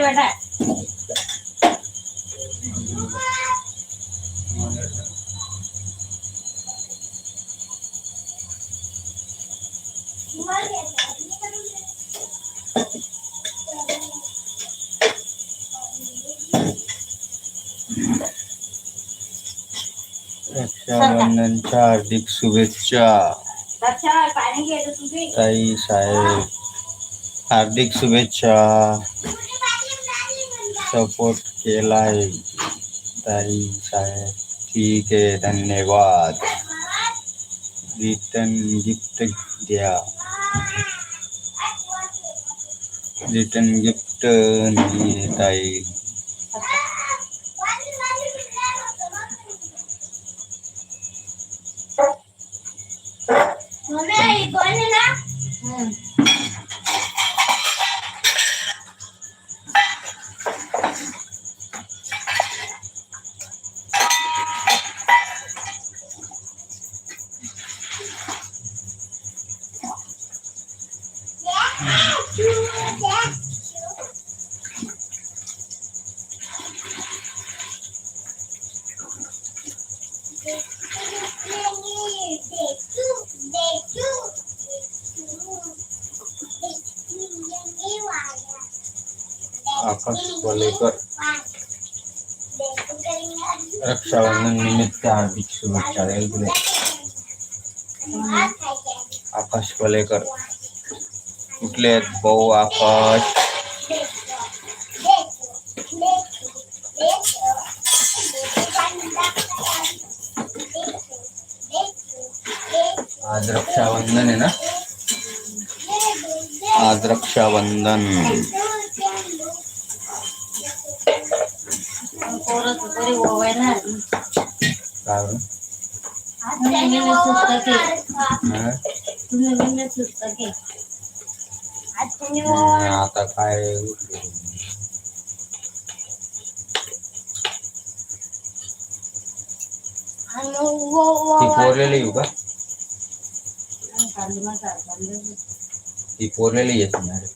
बेटा रक्षाबंधनच्या हार्दिक शुभेच्छा। अच्छा पाणी घे गं तुझी ताई साहेब। हार्दिक शुभेच्छा। सपोर्ट केलाय ताई साहेब। ठीक आहे धन्यवाद। रिटर्न गिफ्ट द्या। रिटर्न गिफ्ट नाही ताई। हम्म. आकाश कोलेकर रक्षाबंधन निमित्त हार्दिक शुभेच्छा इकडे आकाश कोलेकर कुठले आहेत भाऊ आकाश आज रक्षाबंधन आहे ना आज रक्षाबंधन पोरं तर तरी ओवायला काय? तुम्ही? तुम्ही नेहमी सुटतं की हं, आता काय ती पोरलेली येऊ का ती पोरलेली येत नाही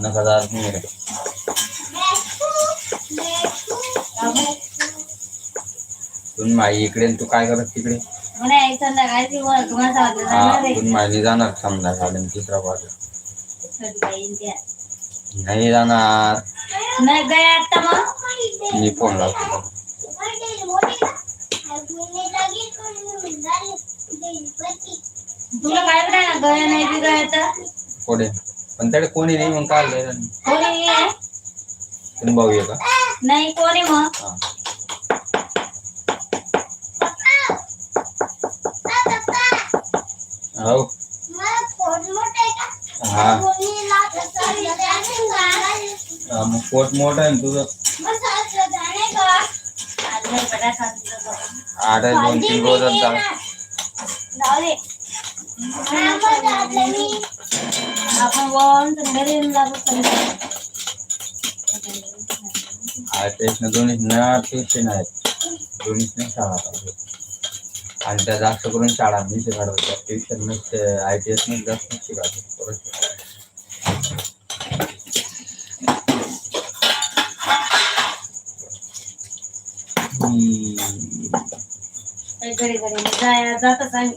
नका जात नाही रे. तुम्ही माई इकडे आणि तू काय करत तिकडे? म्हणे संध्याकाळची वर्ग माझा होता हा जाणार आहे. तुम्ही माई जाणार संध्याकाळी आणि तिसरा त्या. नाही जाणार. नाही गया आता मग मी फोन लावतो. तुला काय नाही गया नाही बी गया तर. पुढे. पण त्याकडे कोणी नाही मग काय? कोणी नाही आहे? तुम्ही भाऊ आहे का नाही कोणी मग हा हो हा हा, मग पोट मोठं आहे ना तुझं. आठ आहे, दोन तीन रोजच जा जाऊ दे. आपण वाळून थंड रेंजला दोन्हीच ना शाळा आणि त्या जास्त करून शाळा मी ट्युशन आय टी एसमध्ये जास्त शिकाडतो परत जातच आम्ही.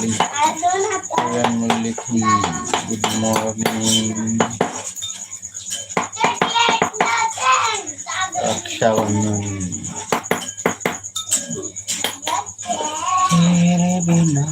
muli. Ayan muli. Good morning. At shower nun. Tere na.